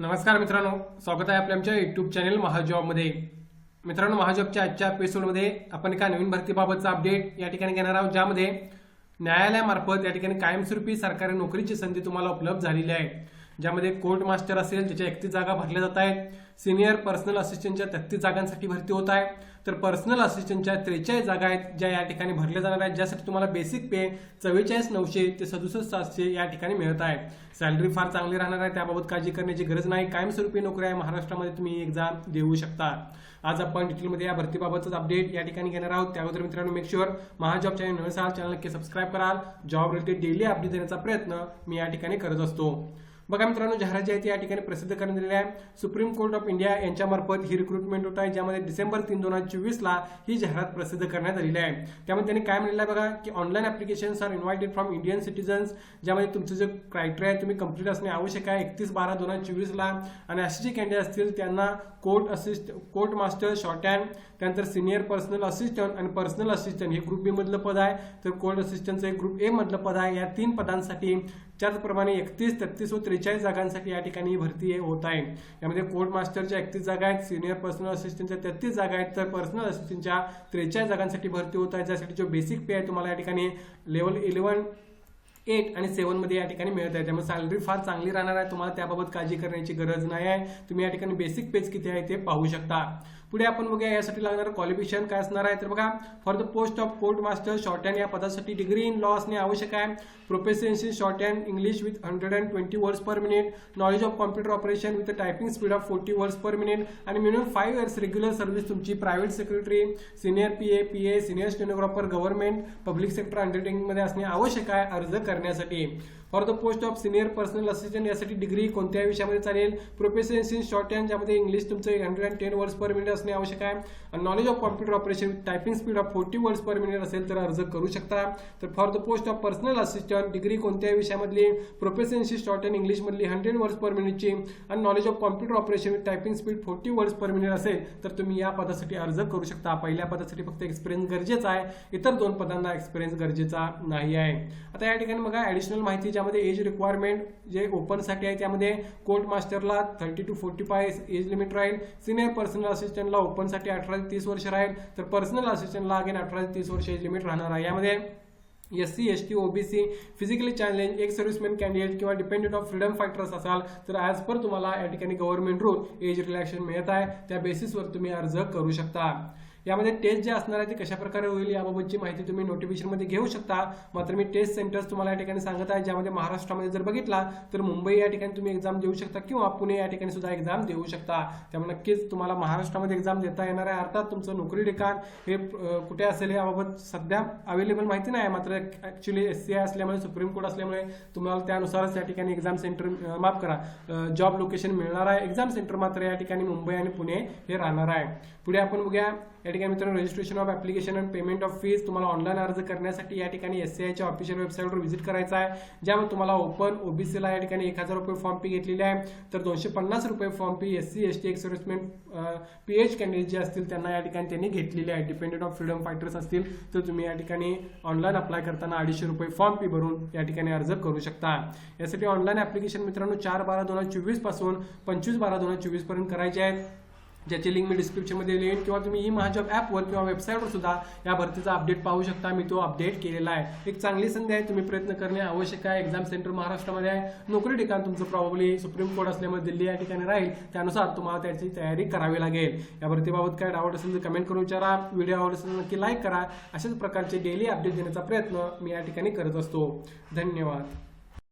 नमस्कार मित्रांनो स्वागत आहे आपल्या आमच्या युट्यूब चॅनल महाजॉबमध्ये. मित्रांनो महाजॉबच्या आजच्या एपिसोडमध्ये आपण एका नवीन भरतीबाबतचा अपडेट या ठिकाणी घेणार आहोत ज्यामध्ये न्यायालयामार्फत या ठिकाणी कायमस्वरूपी सरकारी नोकरीची संधी तुम्हाला उपलब्ध झालेली आहे. ज्यामध्ये कोर्ट मास्टर असेल ज्याच्या एकतीस जागा भरल्या जात आहेत. सिनियर पर्सनल असिस्टंटच्या तेहतीस जागांसाठी भरती होत आहे. तर पर्सनल असिस्टंटच्या त्रेचाळीस जागा आहेत ज्या या ठिकाणी भरल्या जाणार आहेत. ज्यासाठी तुम्हाला बेसिक पे चव्वेचाळीस नऊशे ते सदुसष्ट सातशे या ठिकाणी मिळत आहे. सॅलरी फार चांगली राहणार आहे त्याबाबत काळजी करण्याची गरज नाही. कायमस्वरूपी नोकरी आहे. महाराष्ट्रामध्ये तुम्ही एक्झाम देऊ शकता. आज आपण डिटेलमध्ये या भरतीबाबतच अपडेट या ठिकाणी घेणार आहोत. त्याबद्दल मित्रांनो मेक शुअर महाजॉब चॅनल नवीन असाल चॅनल नक्की सबस्क्राईब कराल जॉब रिलेटेड डेली अपडेट देण्याचा प्रयत्न मी या ठिकाणी करत असतो. बघा मित्रांनो जाहिरात जी आहे ती या ठिकाणी प्रसिद्ध करण्यात आलेली आहे सुप्रीम कोर्ट ऑफ इंडिया यांच्यामार्फत ही रिक्रुटमेंट होत आहे ज्यामध्ये डिसेंबर तीन दोन हजार चोवीसला ही जाहिरात प्रसिद्ध करण्यात आलेली आहे. त्यामध्ये त्यांनी काय म्हणलेलं आहे बघा की online applications are invited from Indian citizens ज्यामध्ये तुमचं जे क्रायटेरिया आहे तुम्ही कंप्लीट असणे आवश्यक आहे. एकतीस बारा दोन हजार चोवीसला आणि असे जे कॅन्डिडेट असतील त्यांना court assist court master shorthand त्यानंतर सिनियर पर्सनल असिस्टंट आणि पर्सनल असिस्टंट हे ग्रुप बी मधलं पद आहे. तर कोर्ट असिस्टंटचं एक ग्रुप ए मधलं पद आहे. या तीन पदांसाठी त्याचप्रमाणे एकतीस तेहतीस व त्रेचाळीस जागांसाठी या ठिकाणी भरती होत आहे. यामध्ये कोर्ट मास्टरच्या एकतीस जागा आहेत सिनियर पर्सनल असिस्टंटच्या तेहतीस जागा आहेत. तर पर्सनल असिस्टंटच्या त्रेचाळीस जागांसाठी भरती होत आहे. ज्यासाठी जो बेसिक पे आहे तुम्हाला या ठिकाणी लेवल इलेवन एट आणि सेवनमध्ये या ठिकाणी मिळत आहे. त्यामुळे सॅलरी फार चांगली राहणार आहे. तुम्हाला त्याबाबत काळजी करण्याची गरज नाही आहे. तुम्ही या ठिकाणी बेसिक पेज किती आहे ते पाहू शकता. पुढे आपण बघूया यासाठी लागणारं क्वालिफिकेशन काय असणार आहे. तर बघा for the post of court master shorthand या पदासाठी डिग्री इन लॉ असणे आवश्यक आहे. Professions shorthand English with hundred and twenty words per minute knowledge of computer operation with typing speed of forty words per minute आणि minimum five years regular service तुमची private secretary senior P A P A senior stenographer government public sector अंडरटेकिंगमध्ये असणे आवश्यक आहे अर्ज करण्यासाठी. For the post of senior personal assistant यासाठी degree कोणत्या विषयामध्ये चालेल. प्रोफेशन्स इन शॉर्ट हँड ज्यामध्ये इंग्लिश तुमचं hundred and ten words per minute असणे आवश्यक आहे. Knowledge of computer operation typing speed of forty words per minute असेल तर अर्ज करू शकता. तर for the post of personal assistant degree कोणत्या विषयामधली प्रोफेशन्स इन शॉर्ट हँड इंग्लिशमधली हंड्रेड वर्ड्स पर मिनिटची आणि knowledge of computer operation with typing speed forty words per minute असेल तर तुम्ही या पदासाठी अर्ज करू शकता. पहिल्या पदासाठी फक्त एक्सपिरियन्स गरजेचा आहे. इतर दोन पदांना एक्सपिरियन्स गरजेचा नाही आहे. आता या ठिकाणी बघा ऍडिशनल माहिती त्याच्यामध्ये एज रिक्वायरमेंट जे ओपनसाठी आहे त्यामध्ये court मास्टरला thirty to forty five age limit राहील. सिनियर पर्सनल असिस्टंटला ओपनसाठी अठरा ते तीस वर्ष राहील. तर पर्सनल असिस्टंटला अगेन अठरा ते तीस वर्ष एज लिमिट राहणार आहे. यामध्ये S C S T OBC physically challenge ex serviceman candidate किंवा डिपेंडेंट ऑफ फ्रीडम फायटर्स असाल तर ॲज पर तुम्हाला या ठिकाणी गव्हर्नमेंट रूल एज रिलॅक्शन मिळत आहे. त्या बेसिसवर तुम्ही अर्ज करू शकता. यामध्ये टेस्ट जे असणार आहे ते कशा प्रकारे होईल याबाबतची माहिती तुम्ही नोटिफिकेशनमध्ये घेऊ शकता. मात्र मी टेस्ट सेंटर्स तुम्हाला या ठिकाणी सांगत आहे ज्यामध्ये महाराष्ट्रामध्ये जर बघितला तर मुंबई या ठिकाणी तुम्ही एक्झाम देऊ शकता किंवा पुणे या ठिकाणी सुद्धा एक्झाम देऊ शकता. त्यामुळे नक्कीच तुम्हाला महाराष्ट्रामध्ये एक्झाम देता येणार आहे. अर्थात तुमचं नोकरी ठिकाण हे कुठे असेल याबाबत सध्या अवेलेबल माहिती नाही. मात्र ऍक्च्युली एस सी आय असल्यामुळे सुप्रीम कोर्ट असल्यामुळे तुम्हाला त्यानुसारच या ठिकाणी एक्झाम सेंटर माफ करा जॉब लोकेशन मिळणार आहे. एक्झाम सेंटर मात्र या ठिकाणी मुंबई आणि पुणे हे राहणार आहे. पुढे आपण बघूया या ठिकाणी मित्रांनो registration of application and payment of fees तुम्हाला ऑनलाईन अर्ज करण्यासाठी या ठिकाणी एस सी आयच्या ऑफिशियल वेबसाईटवर व्हिजिट करायचा आहे. ज्यामध्ये तुम्हाला ओपन ओबीसीला या ठिकाणी एक हजार रुपये फॉर्म फी घेतलेली आहे. तर दोनशे पन्नास रुपये form fee S C S T ex P H candidate जे असतील त्यांना या ठिकाणी त्यांनी घेतलेली आहे. डिपेंडेंट ऑफ फ्रीडम फायटर्स असतील तर तुम्ही या ठिकाणी ऑनलाईन अप्लाय करताना अडीचशे रुपये फॉर्म फी भरून या ठिकाणी अर्ज करू शकता. यासाठी ऑनलाईन ऍप्लिकेशन मित्रांनो चार बारा दोन हजार चोवीसपासून पंचवीस बारा दोन हजार चोवीसपर्यंत करायचे आहेत. ज्याची लिंक मी डिस्क्रिप्शनमध्ये देईन किंवा तुम्ही ई महाजॉब ॲपवर किंवा वेबसाईटवर सुद्धा या भरतीचा अपडेट पाहू शकता. मी तो अपडेट केलेला आहे. एक चांगली संधी आहे. तुम्ही प्रयत्न करणे आवश्यक आहे. एक्झाम सेंटर महाराष्ट्रामध्ये आहे. नोकरी ठिकाण तुमचं प्रॉब्ली सुप्रीम कोर्ट असल्यामुळे दिल्ली या ठिकाणी राहील. त्यानुसार तुम्हाला त्याची तयारी करावी लागेल. या भरतीबाबत काय डाऊट असेल तर कमेंट करून विचारा. व्हिडिओ आवडत असेल नक्की लाईक करा. अशाच प्रकारचे डेली अपडेट देण्याचा प्रयत्न मी या ठिकाणी करत असतो. धन्यवाद.